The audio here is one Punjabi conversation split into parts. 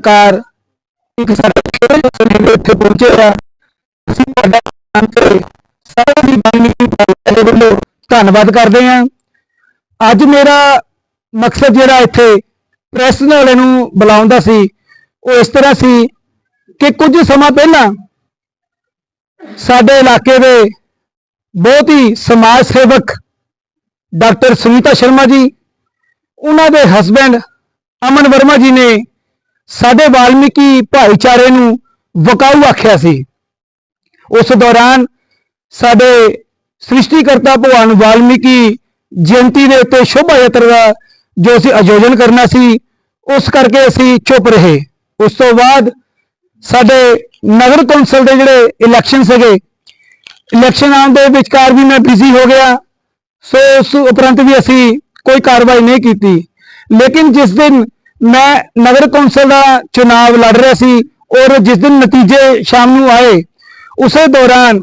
ਸਰਕਾਰ ਇੱਕ ਸਾਡੇ ਛੋਟੇ ਜਿਹੇ ਇੱਥੇ ਪਹੁੰਚੇ ਅਸੀਂ ਤੁਹਾਡਾ ਅੰਤ ਸਾਰੇ ਦੀ ਬਾਲਮੀਕੀ ਦੇ ਵੱਲੋਂ ਧੰਨਵਾਦ ਕਰਦੇ ਹਾਂ। ਅੱਜ ਮੇਰਾ ਮਕਸਦ ਜਿਹੜਾ ਇੱਥੇ ਪ੍ਰੈਸ ਵਾਲੇ ਨੂੰ ਬੁਲਾਉਣ ਦਾ ਸੀ, ਉਹ ਇਸ ਤਰ੍ਹਾਂ ਸੀ ਕਿ ਕੁਝ ਸਮਾਂ ਪਹਿਲਾਂ ਸਾਡੇ ਇਲਾਕੇ ਦੇ ਬਹੁਤ ਹੀ ਸਮਾਜ ਸੇਵਕ ਡਾਕਟਰ ਸੁਨੀਤਾ ਸ਼ਰਮਾ ਜੀ, ਉਹਨਾਂ ਦੇ ਹਸਬੰਡ ਅਮਨ ਵਰਮਾ ਜੀ ਨੇ ਸਾਡੇ ਵਾਲਮੀਕੀ ਭਾਈਚਾਰੇ ਨੂੰ ਵਕਾਊ ਆਖਿਆ ਸੀ। ਉਸ ਦੌਰਾਨ ਸਾਡੇ ਸ੍ਰਿਸ਼ਟੀਕਰਤਾ ਭਗਵਾਨ ਵਾਲਮੀਕੀ ਜਯੰਤੀ ਦੇ ਉੱਤੇ ਸ਼ੋਭਾ ਯਾਤਰਾ ਦਾ ਜੋ ਅਸੀਂ ਆਯੋਜਨ ਕਰਨਾ ਸੀ, ਉਸ ਕਰਕੇ ਅਸੀਂ ਚੁੱਪ ਰਹੇ। ਉਸ ਤੋਂ ਬਾਅਦ ਸਾਡੇ ਨਗਰ ਕੌਂਸਲ ਦੇ ਜਿਹੜੇ ਇਲੈਕਸ਼ਨ ਸੀਗੇ ਇਲੈਕਸ਼ਨ ਆਉਣ ਦੇ ਵਿਚਕਾਰ ਵੀ ਮੈਂ ਬਿਜ਼ੀ ਹੋ ਗਿਆ। ਸੋ ਉਸ ਉਪਰੰਤ ਵੀ ਅਸੀਂ ਕੋਈ ਕਾਰਵਾਈ ਨਹੀਂ ਕੀਤੀ। ਲੇਕਿਨ ਜਿਸ ਦਿਨ ਮੈਂ ਨਗਰ ਕੌਂਸਲ ਦਾ ਚੁਣਾਵ ਲੜ ਰਿਹਾ ਸੀ ਔਰ ਜਿਸ ਦਿਨ ਨਤੀਜੇ ਸ਼ਾਮ ਨੂੰ ਆਏ, ਉਸੇ ਦੌਰਾਨ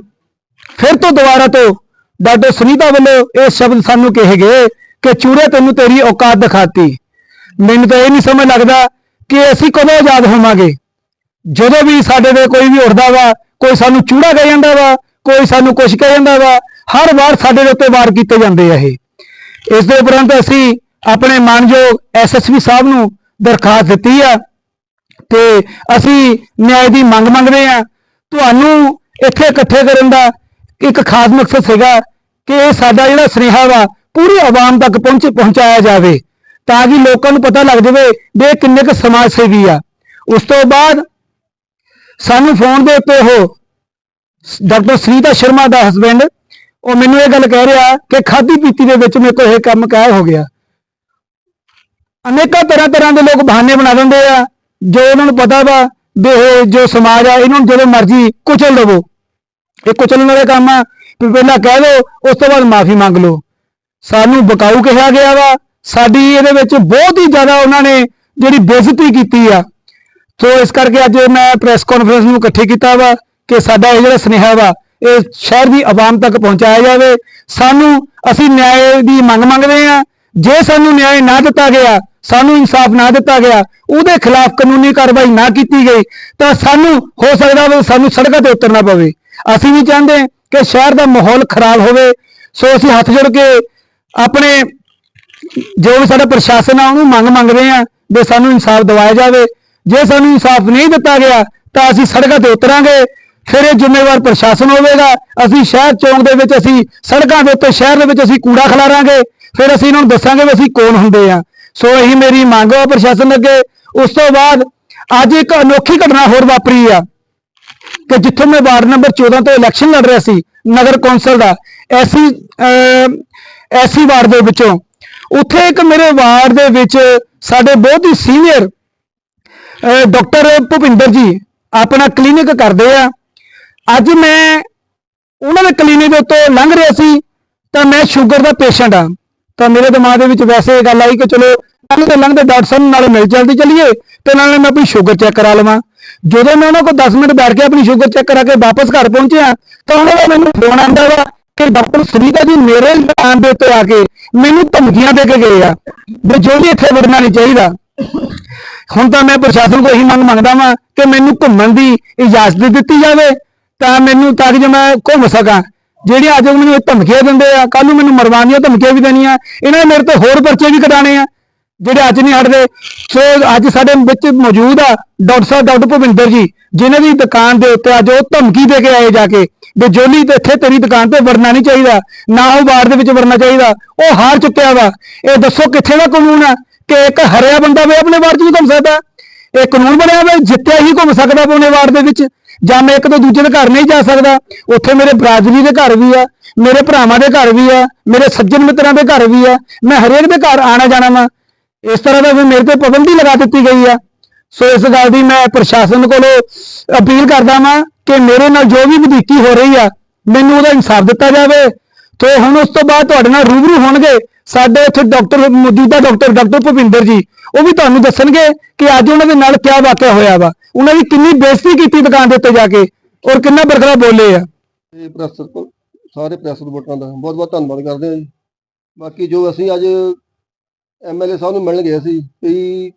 ਫਿਰ ਤੋਂ ਦੁਬਾਰਾ ਤੋਂ ਡਾਕਟਰ ਸੁਨੀਤਾ ਵੱਲੋਂ ਇਹ ਸ਼ਬਦ ਸਾਨੂੰ ਕਹੇ ਗਏ ਕਿ ਚੂੜੇ ਤੈਨੂੰ ਤੇਰੀ ਔਕਾਤ ਦਿਖਾਤੀ। ਮੈਨੂੰ ਤਾਂ ਇਹ ਨਹੀਂ ਸਮਝ ਲੱਗਦਾ ਕਿ ਅਸੀਂ ਕਦੋਂ ਆਜ਼ਾਦ ਹੋਵਾਂਗੇ। ਜਦੋਂ ਵੀ ਸਾਡੇ ਦੇ ਕੋਈ ਵੀ ਉੱਠਦਾ ਵਾ, ਕੋਈ ਸਾਨੂੰ ਚੂੜਾ ਕਹਿ ਜਾਂਦਾ ਵਾ, ਕੋਈ ਸਾਨੂੰ ਕੁਛ ਕਹਿ ਜਾਂਦਾ ਵਾ, ਹਰ ਵਾਰ ਸਾਡੇ ਦੇ ਉੱਤੇ ਵਾਰ ਕੀਤੇ ਜਾਂਦੇ ਆ ਇਹ। ਇਸ ਦੇ ਉਪਰੰਤ ਅਸੀਂ ਆਪਣੇ ਮਾਨਯੋਗ ਐਸਐਸਪੀ ਸਾਹਿਬ ਨੂੰ ਦਰਖਾਸਤ ਦਿੱਤੀ ਆ ਤੇ ਅਸੀਂ ਨਿਆਂ ਦੀ ਮੰਗ ਮੰਗਦੇ ਆ। ਤੁਹਾਨੂੰ ਇੱਥੇ ਇਕੱਠੇ ਕਰਨ ਦਾ ਇੱਕ ਖਾਸ ਮਕਸਦ ਸੀਗਾ ਕਿ ਇਹ ਸਾਡਾ ਜਿਹੜਾ ਸੁਨੇਹਾ ਵਾ, ਪੂਰੀ ਆਵਾਮ ਤੱਕ ਪਹੁੰਚ ਪਹੁੰਚਾਇਆ ਜਾਵੇ ਤਾਂ ਕਿ ਲੋਕਾਂ ਨੂੰ ਪਤਾ ਲੱਗ ਜਾਵੇ ਵੀ ਇਹ ਕਿੰਨੇ ਕੁ ਸਮਾਜ ਸੇਵੀ ਆ। ਉਸ ਤੋਂ ਬਾਅਦ ਸਾਨੂੰ ਫੋਨ ਦੇ ਉੱਤੇ ਉਹ ਡਾਕਟਰ ਸੁਨੀਤਾ ਸ਼ਰਮਾ ਦਾ ਹਸਬੰਡ ਉਹ ਮੈਨੂੰ ਇਹ ਗੱਲ ਕਹਿ ਰਿਹਾ ਕਿ ਖਾਦੀ ਪੀਤੀ ਦੇ ਵਿੱਚ ਮੇਰੇ ਕੋਲ ਇਹ ਕੰਮ ਕਾਇ ਹੋ ਗਿਆ। ਅਨੇਕਾਂ ਤਰ੍ਹਾਂ ਤਰ੍ਹਾਂ ਦੇ ਲੋਕ ਬਹਾਨੇ ਬਣਾ ਦਿੰਦੇ ਆ। ਜੋ ਉਹਨਾਂ ਨੂੰ ਪਤਾ ਵਾ ਵੀ ਇਹ ਜੋ ਸਮਾਜ ਆ, ਇਹਨਾਂ ਨੂੰ ਜਦੋਂ ਮਰਜ਼ੀ ਕੁਚਲ ਦੇਵੋ। ਇਹ ਕੁਚਲਣ ਵਾਲੇ ਕੰਮ ਆ। ਵੀ ਪਹਿਲਾਂ ਕਹਿ ਲਓ ਉਸ ਤੋਂ ਬਾਅਦ ਮਾਫੀ ਮੰਗ ਲਓ। ਸਾਨੂੰ ਬਕਾਊ ਕਿਹਾ ਗਿਆ ਵਾ। ਸਾਡੀ ਇਹਦੇ ਵਿੱਚ ਬਹੁਤ ਹੀ ਜ਼ਿਆਦਾ ਉਹਨਾਂ ਨੇ ਜਿਹੜੀ ਬੇਇੱਜ਼ਤੀ ਕੀਤੀ ਆ। ਸੋ ਇਸ ਕਰਕੇ ਅੱਜ ਮੈਂ ਪ੍ਰੈਸ ਕਾਨਫਰੰਸ ਨੂੰ ਇਕੱਠੀ ਕੀਤਾ ਵਾ ਕਿ ਸਾਡਾ ਇਹ ਜਿਹੜਾ ਸੁਨੇਹਾ ਵਾ, ਇਹ ਸ਼ਹਿਰ ਦੀ ਆਵਾਮ ਤੱਕ ਪਹੁੰਚਾਇਆ ਜਾਵੇ। ਸਾਨੂੰ ਅਸੀਂ ਨਿਆਂ ਦੀ ਮੰਗ ਮੰਗਦੇ ਆ। ਜੇ ਸਾਨੂੰ ਨਿਆਂ ਨਾ ਦਿੱਤਾ ਗਿਆ, ਸਾਨੂੰ ਇਨਸਾਫ ਨਾ ਦਿੱਤਾ ਗਿਆ, ਉਹਦੇ ਖਿਲਾਫ ਕਾਨੂੰਨੀ ਕਾਰਵਾਈ ਨਾ ਕੀਤੀ ਗਈ, ਤਾਂ ਸਾਨੂੰ ਹੋ ਸਕਦਾ ਵਾ ਸਾਨੂੰ ਸੜਕਾਂ ਤੇ ਉਤਰਨਾ ਪਵੇ। ਅਸੀਂ ਵੀ ਚਾਹੁੰਦੇ ਕਿ ਸ਼ਹਿਰ ਦਾ ਮਾਹੌਲ ਖਰਾਬ ਹੋਵੇ। ਸੋ ਅਸੀਂ ਹੱਥ ਜੋੜ ਕੇ ਆਪਣੇ ਜੋ ਵੀ ਸਾਡਾ ਪ੍ਰਸ਼ਾਸਨ ਆ, ਉਹਨੂੰ ਮੰਗ ਮੰਗਦੇ ਆ ਵੀ ਸਾਨੂੰ ਇਨਸਾਫ ਦਿਵਾਇਆ ਜਾਵੇ। ਜੇ ਸਾਨੂੰ ਇਨਸਾਫ ਨਹੀਂ ਦਿੱਤਾ ਗਿਆ, ਤਾਂ ਅਸੀਂ ਸੜਕਾਂ ਤੇ ਉਤਰਾਂਗੇ। ਫਿਰ ਇਹ ਜ਼ਿੰਮੇਵਾਰ ਪ੍ਰਸ਼ਾਸਨ ਹੋਵੇਗਾ। ਅਸੀਂ ਸ਼ਹਿਰ ਚੌਂਕ ਦੇ ਵਿੱਚ ਅਸੀਂ ਸੜਕਾਂ ਦੇ ਉੱਤੇ, ਸ਼ਹਿਰ ਦੇ ਵਿੱਚ ਅਸੀਂ ਕੂੜਾ ਖਿਲਾਰਾਂਗੇ। ਫਿਰ ਅਸੀਂ ਇਹਨਾਂ ਨੂੰ ਦੱਸਾਂਗੇ ਵੀ ਅਸੀਂ ਕੌਣ ਹੁੰਦੇ ਆ। ਸੋ ਇਹੀ ਮੇਰੀ ਮੰਗ ਆ ਪ੍ਰਸ਼ਾਸਨ ਅੱਗੇ। ਉਸ ਤੋਂ ਬਾਅਦ ਅੱਜ ਇੱਕ ਅਨੋਖੀ ਘਟਨਾ ਹੋਰ ਵਾਪਰੀ ਆ ਕਿ ਜਿੱਥੋਂ ਮੈਂ ਵਾਰਡ ਨੰਬਰ 14 ਤੋਂ ਇਲੈਕਸ਼ਨ ਲੜ ਰਿਹਾ ਸੀ, ਨਗਰ ਕੌਂਸਲ ਦਾ, ਐਸੀ ਐਸੀ ਵਾਰਡ ਦੇ ਵਿੱਚੋਂ। ਉੱਥੇ ਇੱਕ ਮੇਰੇ ਵਾਰਡ ਦੇ ਵਿੱਚ ਸਾਡੇ ਬਹੁਤ ਹੀ ਸੀਨੀਅਰ ਡਾਕਟਰ ਭੁਪਿੰਦਰ ਜੀ ਆਪਣਾ ਕਲੀਨਿਕ ਕਰਦੇ ਆ। ਅੱਜ ਮੈਂ ਉਹਨਾਂ ਦੇ ਕਲੀਨਿਕ ਦੇ ਉੱਤੋਂ ਲੰਘ ਰਿਹਾ ਸੀ ਤਾਂ ਮੈਂ ਸ਼ੂਗਰ ਦਾ ਪੇਸ਼ੈਂਟ ਆ। ਤਾਂ ਮੇਰੇ ਦਿਮਾਗ ਦੇ ਵਿੱਚ ਵੈਸੇ ਇਹ ਗੱਲ ਆਈ ਕਿ ਚਲੋ ਲੰਘਦੇ ਲੰਘਦੇ ਡਾਕਟਰ ਸਾਹਿਬ ਨੂੰ ਨਾਲੇ ਮਿਲ ਜਲਦੀ ਚੱਲੀਏ ਤੇ ਨਾਲੇ ਮੈਂ ਆਪਣੀ ਸ਼ੂਗਰ ਚੈੱਕ ਕਰਾ ਲਵਾਂ। ਜਦੋਂ ਮੈਂ ਉਹਨਾਂ ਕੋਲ 10 ਮਿੰਟ ਬੈਠ ਕੇ ਆਪਣੀ ਸ਼ੂਗਰ ਚੈੱਕ ਕਰਾ ਕੇ ਵਾਪਸ ਘਰ ਪਹੁੰਚਿਆ, ਤਾਂ ਉਹਨਾਂ ਦਾ ਮੈਨੂੰ ਫੋਨ ਆਂਦਾ ਵਾ ਕਿ ਡਾਕਟਰ ਸੁਨੀਤਾ ਜੀ ਮੇਰੇ ਦੁਕਾਨ ਦੇ ਉੱਤੇ ਆ ਕੇ ਮੈਨੂੰ ਧਮਕੀਆਂ ਦੇ ਕੇ ਗਏ ਆ ਵੀ ਜੋ ਵੀ ਇੱਥੇ ਵੜਨਾ ਨਹੀਂ ਚਾਹੀਦਾ। ਹੁਣ ਤਾਂ ਮੈਂ ਪ੍ਰਸ਼ਾਸਨ ਕੋਲ ਇਹੀ ਮੰਗ ਮੰਗਦਾ ਵਾਂ ਕਿ ਮੈਨੂੰ ਘੁੰਮਣ ਦੀ ਇਜਾਜ਼ਤ ਦਿੱਤੀ ਜਾਵੇ, ਤਾਂ ਮੈਨੂੰ ਤਾਂ ਕਿ ਜੇ ਮੈਂ ਘੁੰਮ ਸਕਾਂ। ਜਿਹੜੀਆਂ ਅੱਜ ਮੈਨੂੰ ਇਹ ਧਮਕੀਆਂ ਦਿੰਦੇ ਆ ਕੱਲ ਨੂੰ ਮੈਨੂੰ ਮਰਵਾਉਣ ਦੀਆਂ ਧਮਕੀਆਂ ਵੀ ਦੇਣੀਆਂ, ਇਹਨਾਂ ਨੇ ਮੇਰੇ ਤੋਂ ਹੋਰ ਪਰਚੇ ਵੀ ਕਢਾਣੇ ਆ, ਜਿਹੜੇ ਅੱਜ ਨਹੀਂ ਹਟਦੇ। ਸੋ ਅੱਜ ਸਾਡੇ ਵਿੱਚ ਮੌਜੂਦ ਆ ਡਾਕਟਰ ਸਾਹਿਬ, ਡਾਕਟਰ ਭੁਪਿੰਦਰ ਜੀ, ਜਿਨ੍ਹਾਂ ਦੀ ਦੁਕਾਨ ਦੇ ਉੱਤੇ ਅੱਜ ਉਹ ਧਮਕੀ ਦੇ ਕੇ ਆਏ ਜਾ ਕੇ ਵੀ ਜੋਲੀ ਤੇ ਇੱਥੇ ਤੇਰੀ ਦੁਕਾਨ ਤੇ ਵੜਨਾ ਨਹੀਂ ਚਾਹੀਦਾ, ਨਾ ਉਹ ਵਾਰਡ ਦੇ ਵਿੱਚ ਵੜਨਾ ਚਾਹੀਦਾ, ਉਹ ਹਾਰ ਚੁੱਕਿਆ ਵਾ। ਇਹ ਦੱਸੋ ਕਿੱਥੇ ਦਾ ਕਾਨੂੰਨ ਆ ਕਿ ਇੱਕ ਹਰਿਆ ਬੰਦਾ ਵੀ ਆਪਣੇ ਵਾਰਡ 'ਚ ਵੀ ਘੁੰਮ ਸਕਦਾ? ਇਹ ਕਾਨੂੰਨ ਬਣਿਆ ਵਾ ਜਿੱਤਿਆ ਹੀ ਘੁੰਮ ਸਕਦਾ ਆਪਣੇ ਵਾਰਡ ਦੇ ਵਿੱਚ। ਜਾਂ ਮੈਂ ਇੱਕ ਤੋਂ ਦੂਜੇ ਦੇ ਘਰ ਨਹੀਂ ਜਾ ਸਕਦਾ, ਉੱਥੇ ਮੇਰੇ ਬਰਾਦਰੀ ਦੇ ਘਰ ਵੀ ਆ, ਮੇਰੇ ਭਰਾਵਾਂ ਦੇ ਘਰ ਵੀ ਆ, ਮੇਰੇ ਸੱਜਣ ਮਿੱਤਰਾਂ ਦੇ ਘਰ ਵੀ ਆ, ਮੈਂ ਹਰੇਕ ਦੇ ਘਰ ਆਣਾ ਜਾਣਾ ਵਾ। ਇਸ ਤਰ੍ਹਾਂ ਦਾ ਵੀ ਮੇਰੇ ਤੇ ਪਾਬੰਦੀ ਲਗਾ ਦਿੱਤੀ ਗਈ ਆ। ਸੋ ਇਸ ਗੱਲ ਦੀ ਮੈਂ ਪ੍ਰਸ਼ਾਸਨ ਕੋਲੋਂ ਅਪੀਲ ਕਰਦਾ ਵਾਂ ਕਿ ਮੇਰੇ ਨਾਲ ਜੋ ਵੀ ਵਧੀਕੀ ਹੋ ਰਹੀ ਆ, ਮੈਨੂੰ ਉਹਦਾ ਇਨਸਾਫ ਦਿੱਤਾ ਜਾਵੇ। ਤੇ ਹੁਣ ਉਸ ਤੋਂ ਬਾਅਦ ਤੁਹਾਡੇ ਨਾਲ ਰੂਬਰੂ ਹੋਣਗੇ। ਸਾਡੇ ਇੱਥੇ ਡਾਕਟਰ ਮੌਜੂਦਾ ਡਾਕਟਰ ਡਾਕਟਰ ਭੁਪਿੰਦਰ ਜੀ, ਉਹ ਵੀ ਤੁਹਾਨੂੰ ਦੱਸਣਗੇ ਕਿ ਅੱਜ ਉਹਨਾਂ ਦੇ ਨਾਲ ਕੀ ਵਾਕਿਆ ਹੋਇਆ ਵਾ। ਉਹਨਾਂ ਦੀ ਕਿੰਨੀ ਬੇਇੱਜ਼ਤੀ ਕੀਤੀ ਦੁਕਾਨ ਦੇ ਉੱਤੇ ਜਾ ਕੇ ਔਰ ਕਿੰਨਾ ਬਰਖਲਾ ਬੋਲੇ ਆ। ਤੇ ਪ੍ਰੈਸ ਸਾਰੇ ਪ੍ਰੈਸ ਰਿਪੋਰਟਰਾਂ ਦਾ। ਬਹੁਤ ਬਹੁਤ ਧੰਨਵਾਦ ਕਰਦੇ ਹਾਂ ਜੀ। ਬਾਕੀ ਜੋ ਅਸੀਂ ਅੱਜ ਐਮਐਲਏ ਸਾਹਿਬ ਨੂੰ ਮਿਲਣ ਗਏ ਸੀ, ਵੀ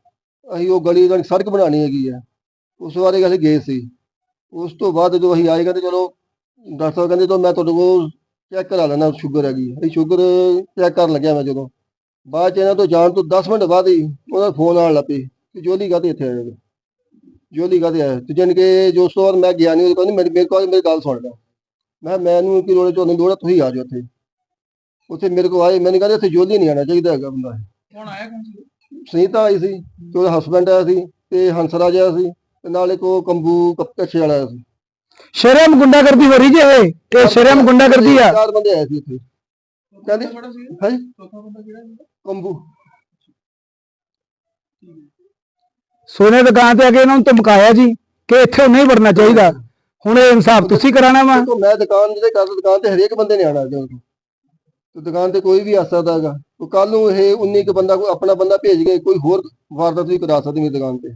ਅਸੀਂ ਉਹ ਗਲੀ ਦਾ ਸੜਕ ਬਣਾਉਣੀ ਹੈਗੀ ਆ। ਉਸ ਬਾਰੇ ਅਸੀਂ ਗਏ ਸੀ। ਉਸ ਤੋਂ ਬਾਅਦ ਜਦੋਂ ਅਸੀਂ ਆਏ, ਕਹਿੰਦੇ ਚਲੋ, ਡਾਕਟਰ ਸਾਹਿਬ ਕਹਿੰਦੇ ਤਾਂ ਮੈਂ ਤੁਹਾਡੇ ਕੋਲ ਚੈੱਕ ਕਰਾ ਲੈਣਾ ਸ਼ੂਗਰ ਹੈਗੀ। ਅਸੀਂ ਸ਼ੂਗਰ ਚੈੱਕ ਕਰਨ ਲੱਗਿਆ ਮੈਂ ਜਦੋਂ। ਬਾਅਦ ਚ ਇਹਨਾਂ ਤੋਂ ਜਾਣ ਤੋਂ 10 ਮਿੰਟ ਬਾਅਦ ਹੀ ਉਹਦਾ ਫੋਨ ਆਉਣ ਲੱਗ ਪਈ ਕਿ ਜੋਲੀ ਕਾਹਤੇ ਇੱਥੇ ਆਇਆ ਜੀ? ਜੋਲੀ ਕਾਹਤੇ ਆਇਆ ਤੇ ਜਾਣੀ ਕਿ ਜੋ ਤੋਂ ਬਾਅਦ ਮੈਂ ਗਿਆ ਨਹੀਂ ਉਹ ਕਹਿੰਦੀ ਮੇਰੀ ਮੇਰੇ ਕੋਲ ਮੇਰੀ ਗੱਲ ਸੁਣ ਲੈ। ਮੈਂ ਮੈਨੂੰ ਕੀ ਲੋੜ ਤੁਹਾਨੂੰ ਲੋੜ ਤੁਸੀਂ ਆ ਜਾਓ ਉੱਥੇ ਉੱਥੇ ਮੇਰੇ ਕੋਲ ਆਏ ਮੈਨੂੰ ਕਹਿੰਦੇ ਇੱਥੇ ਜੋਲੀ ਨਹੀਂ ਆਣਾ ਚਾਹੀਦਾ ਹੈਗਾ ਬੰਦਾ ਕੌਣ ਆਇਆ ਕੌਣ ਸੀ? ਸੁਨੀਤਾ ਆਈ ਸੀ ਤੇ ਉਹਦਾ ਹਸਬੰਡ ਆਇਆ ਸੀ ਤੇ ਹੰਸਰਾਜ ਆਇਆ ਸੀ ਤੇ ਨਾਲੇ ਕੋ ਕੰਬੂ ਕੱਛੇ ਵਾਲਾ ਆਇਆ ਸੀ। ਸ਼ਰਮ ਗੁੰਡਾਗਰਦੀ ਹੋ ਰਹੀ ਜੇ ਇਹ ਇਹ ਸ਼ਰਮ ਗੁੰਡਾਗਰਦੀ ਆ। ਚਾਰ ਬੰਦੇ ਆਏ ਸੀ ਇੱਥੇ। ਕਹਿੰਦੇ ਕਿਹੜਾ ਸੀ ਹੈ ਚੌਥਾ ਬੰਦਾ ਕਿਹੜਾ ਸੀ ਕੰਬੂ। ਸੋਨੇ ਦੀ ਦੁਕਾਨ ਤੇ ਆ ਕੇ ਇਹਨਾਂ ਨੂੰ ਧਮਕਾਇਆ ਜੀ ਕਿ ਇੱਥੇ ਨਹੀਂ ਵੜਨਾ ਚਾਹੀਦਾ। ਹੁਣ ਇਹ ਇਨਸਾਫ ਤੁਸੀਂ ਕਰਾਣਾ ਵਾ। ਮੈਂ ਦੁਕਾਨ ਜਿਹੜੇ ਕਰ ਦੁਕਾਨ ਤੇ ਹਰੇਕ ਬੰਦੇ ਨੇ ਆਣਾ ਜੋ ਤੇ ਦੁਕਾਨ ਤੇ ਕੋਈ ਵੀ ਆ ਸਕਦਾ ਹੈਗਾ। ਉਹ ਕੱਲ ਨੂੰ ਇਹ 19 ਕੁ ਬੰਦਾ ਕੋਈ ਆਪਣਾ ਬੰਦਾ ਭੇਜ ਕੇ ਕੋਈ ਹੋਰ ਵਾਰਦਾਤ ਵੀ ਕਰਾ ਸਕਦੀ ਮੇਰੀ ਦੁਕਾਨ ਤੇ।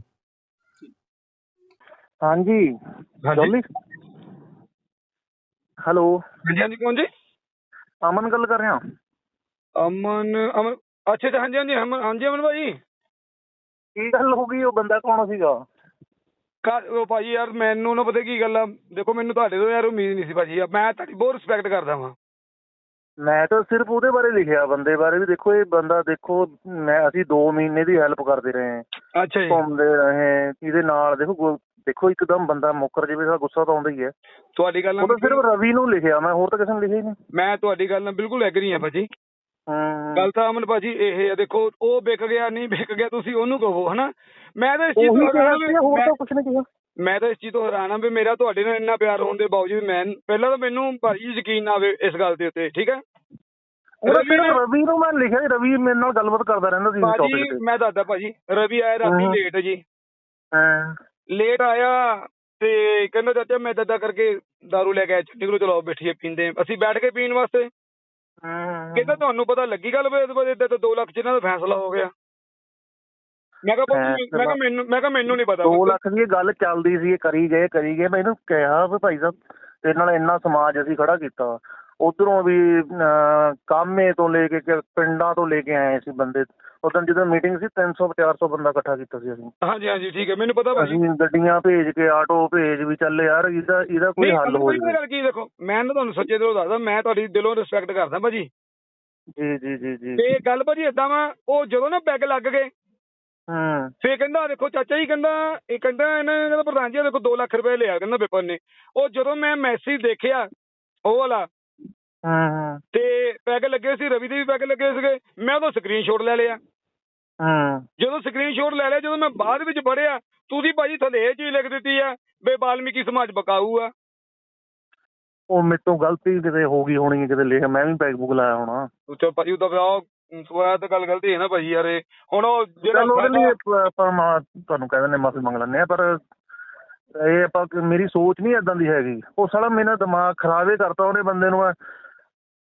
ਹਾਂਜੀ। ਜੋਲੀ ਹੈਲੋ। ਹਾਂਜੀ ਹਾਂਜੀ ਕੌਣ ਜੀ? ਅਮਨ ਗੱਲ ਕਰ ਰਿਹਾ। ਅਮਨ ਅਮਨ ਅੱਛਾ ਅੱਛਾ ਹਾਂਜੀ ਹਾਂਜੀ ਅਮਨ ਹਾਂਜੀ ਅਮਨ ਭਾਈ ਕੀ ਗੱਲ ਹੋ ਗਈ? ਉਹ ਬੰਦਾ ਕੌਣ ਸੀਗਾ? ਘਰ- ਉਹ ਭਾਜੀ ਯਾਰ ਮੈਨੂੰ ਨਾ ਪਤਾ ਕੀ ਗੱਲ ਆ। ਦੇਖੋ ਮੈਨੂੰ ਤੁਹਾਡੇ ਤੋਂ ਯਾਰ ਉਮੀਦ ਨਹੀਂ ਸੀ ਭਾਜੀ। ਮੈਂ ਤੁਹਾਡੀ ਬਹੁਤ ਰਿਸਪੈਕਟ ਕਰਦਾ ਵਾਂ। ਮੈਂ ਤਾਂ ਸਿਰਫ ਉਹਦੇ ਬਾਰੇ ਲਿਖਿਆ ਬੰਦੇ ਬਾਰੇ ਵੀ ਦੇਖੋ ਇਹ ਬੰਦਾ ਦੇਖੋ ਮੈਂ ਅਸੀਂ 2 ਮਹੀਨੇ ਦੀ ਹੈਲਪ ਕਰਦੇ ਰਹੇ। ਹਾਂ ਅੱਛਾ ਜੀ। ਘੁੰਮਦੇ ਰਹੇ ਇਹਦੇ ਨਾਲ ਦੇਖੋ ਦੇਖੋ ਇੱਕਦਮ ਬੰਦਾ ਮੁੱਕਰ ਜਾਵੇ ਤਾਂ ਗੁੱਸਾ ਤਾਂ ਆਉਂਦਾ ਹੀ ਹੈ। ਤੁਹਾਡੀ ਗੱਲ ਉਹ ਤਾਂ ਸਿਰਫ ਰਵੀ ਨੂੰ ਲਿਖਿਆ ਮੈਂ ਹੋਰ ਤਾਂ ਕਿਸੇ ਨੂੰ ਲਿਖਿਆ ਹੀ ਨਹੀਂ। ਮੈਂ ਤੁਹਾਡੀ ਗੱਲ ਨਾਲ ਬਿਲਕੁਲ ਐਗਰੀ ਹਾਂ ਭਾਜੀ। ਹੂੰ। ਗੱਲ ਤਾਂ ਅਮਨ ਭਾਜੀ ਇਹ ਆ ਦੇਖੋ ਉਹ ਵਿਕ ਗਿਆ ਨਹੀਂ ਵਿਕ ਗਿਆ ਤੁਸੀਂ ਉਹਨੂੰ ਕਹੋ ਹਨਾ? ਮੈਂ ਤਾਂ ਇਸ ਚੀਜ਼ ਤੋਂ ਹੈਰਾਨ ਹੋਰ ਤਾਂ ਕੁਝ ਨਹੀਂ ਕਿਹਾ। ਮੈਂ ਤਾਂ ਇਸ ਚੀਜ਼ ਤੋਂ ਹੈਰਾਨ ਆ ਵੀ ਮੇਰਾ ਤੁਹਾਡੇ ਨਾਲ ਇੰਨਾ ਪਿਆਰ ਹੋਣ ਦੇ ਬਾਵਜੂਦ ਮੈਂ ਪਹਿਲਾਂ ਤਾਂ ਮੈਨੂੰ ਭਾਜੀ ਯਕੀਨ ਨਾ ਆਵੇ ਇਸ ਗੱਲ ਦੇ ਉੱਤੇ ਠੀਕ ਹੈ? ਰਵੀ ਨੇ- ਰਵੀ ਨੂੰ ਮੈਂ ਲਿਖਿਆ ਰਵੀ ਮੇਰੇ ਨਾਲ ਗੱਲਬਾਤ ਕਰਦਾ ਰਹਿੰਦਾ ਸੀ ਭਾਜੀ ਮੈਂ ਦੱਸਦਾ ਭਾਜੀ ਰਵੀ ਆਇਆ ਰਾਤੀ ਹਾਂ। ਲੇਟ ਜੀ। ਹਾਂ। ਲੇਟ ਆਇਆ ਤੇ ਕਹਿੰਦਾ ਚਾਚਾ ਮੈਂ ਦੱਦਾ ਕਰਕੇ दारू ਲੈ ਕੇ ਆਇਆ ਚੰਡੀ ਕੋਲ ਚਲੋ ਬੈਠੀਏ ਪੀਂਦੇ। ਅਸੀਂ ਬੈਠ ਕੇ ਪੀਣ ਵਾਸਤੇ। ਕਹਿੰਦਾ ਤੁਹਾਨੂੰ ਪਤਾ ਲੱਗੀ ਗੱਲ ਵੀ ਇਹਦੇ ਬਾਰੇ ਤਾਂ 2 ਲੱਖ ਚ ਇਹਨਾਂ ਦਾ ਫੈਸਲਾ ਹੋ ਗਿਆ। ਮੈਂ ਕਿਹਾ ਮੈਂ ਕਿਹਾ ਮੈਨੂੰ ਮੈਂ ਕਿਹਾ ਮੈਨੂੰ ਨਹੀਂ ਪਤਾ। 2 ਲੱਖ ਦੀ ਗੱਲ ਚੱਲਦੀ ਸੀ ਇਹ ਕਰੀ ਗਏ ਕਰੀ ਗਏ। ਮੈਂ ਇਹਨੂੰ ਕਿਹਾ ਵੀ ਭਾਈ ਸਾਹਿਬ ਤੇਰੇ ਨਾਲ ਇੰਨਾ ਸਮਾਜ ਅਸੀਂ ਖੜਾ ਕੀਤਾ। ਉਧਰੋਂ ਵੀ ਕਾਮੇ ਤੋਂ ਲੈ ਕੇ ਪਿੰਡਾਂ ਤੋਂ ਲੈ ਕੇ ਆਏ ਸੀ ਬੰਦੇ। ਉਦੋਂ ਜਦੋਂ ਮੀਟਿੰਗ ਸੀ 300 400 ਬੰਦਾ ਇਕੱਠਾ ਕੀਤਾ ਸੀ ਅਸੀਂ। ਹਾਂਜੀ ਹਾਂਜੀ ਠੀਕ ਹੈ। ਮੈਨੂੰ ਪਤਾ ਭਾਜੀ। ਅਸੀਂ ਗੱਡੀਆਂ ਭੇਜ ਕੇ ਆਟੋ ਭੇਜ ਵੀ ਚੱਲ ਯਾਰ ਇਹਦਾ ਇਹਦਾ ਕੋਈ ਹੱਲ ਹੋ ਜਾਵੇ। ਗੱਲ ਕੀ ਦੇਖੋ ਮੈਂ ਨਾ ਤੁਹਾਨੂੰ ਸੱਚੇ ਦਿਲੋਂ ਦੱਸਦਾ ਮੈਂ ਤੁਹਾਡੀ ਦਿਲੋਂ ਰਿਸਪੈਕਟ ਕਰਦਾ ਭਾਜੀ। ਜੀ ਜੀ ਜੀ ਜੀ। ਤੇ ਗੱਲ ਭਾਜੀ ਏਦਾਂ ਵਾ ਉਹ ਜਦੋਂ ਨਾ ਪੈਗ ਲੱਗ ਗਏ ਹੂੰ। ਫੇਰ ਕਹਿੰਦਾ ਦੇਖੋ ਚਾਚਾ ਜੀ ਕਹਿੰਦਾ ਇਹ ਕਹਿੰਦਾ ਇਹਨਾਂ ਨੇ ਕਹਿੰਦਾ ਪ੍ਰਧਾਨ ਜੀ ਦੇਖੋ 2 ਲੱਖ ਰੁਪਏ ਲਿਆ ਕਹਿੰਦਾ ਪੇਪਰ ਨੇ। ਉਹ ਜਦੋਂ ਮੈਂ ਮੈਸੇਜ ਦੇਖਿਆ ਉਹ ਵਾਲਾ ਹੂੰ। ਹੂੰ ਤੇ ਪੈਗ ਲੱਗੇ ਸੀ ਰਵੀ ਦੇ ਵੀ ਪੈਗ ਲੱਗੇ ਸੀਗੇ ਮੈਂ ਉਹਦਾ ਸਕਰੀਨਸ਼ਾਟ ਲੈ ਲਿਆ। ਹੂੰ। ਜਦੋਂ ਸਕਰੀਨਸ਼ਾਟ ਲੈ ਲਿਆ ਜਦੋਂ ਮੈਂ ਬਾਅਦ ਵਿੱਚ ਪੜਿਆ ਤੁਸੀਂ ਭਾਜੀ ਥੱਲੇ ਇਹ ਚੀਜ਼ ਲਿਖ ਦਿੱਤੀ ਆ ਬੇ ਬਾਲਮੀਕੀ ਸਮਾਜ ਬਕਾਊ ਆ। ਉਹ ਮੇਰੇ ਤੋਂ ਗਲਤੀ ਕਿਤੇ ਹੋ ਗਈ ਹੋਣੀ ਹੈ ਕਿਤੇ ਲਿਖ ਮੈਂ ਵੀ ਪੈਕ ਬੁੱਕ ਲਾਇਆ ਹੋਣਾ। ਉੱਤੇ ਭਾਜੀ ਉਹਦਾ ਵਿਆਹ ਸੋਇਆ ਤਾਂ ਗੱਲ ਗਲਤੀ ਹੈ ਨਾ ਭਾਜੀ ਯਾਰ ਹੁਣ ਉਹ ਚਲ ਉਹਦੇ ਲਈ ਜਿਹੜਾ ਆਪਾਂ- ਤੁਹਾਨੂੰ ਕਹਿ ਦਿੰਦੇ ਮਾਫੀ ਮੰਗ ਲੈਂਦੇ ਆ ਪਰ ਇਹ ਆਪਾਂ ਮੇਰੀ ਸੋਚ ਨਹੀਂ ਇਦਾਂ ਦੀ ਹੈਗੀ। ਉਹ ਸਾਲਾ ਮੇਰਾ ਦਿਮਾਗ ਖਰਾਬੇ ਕਰਤਾ ਉਹਨੇ ਬੰਦੇ ਨੂੰ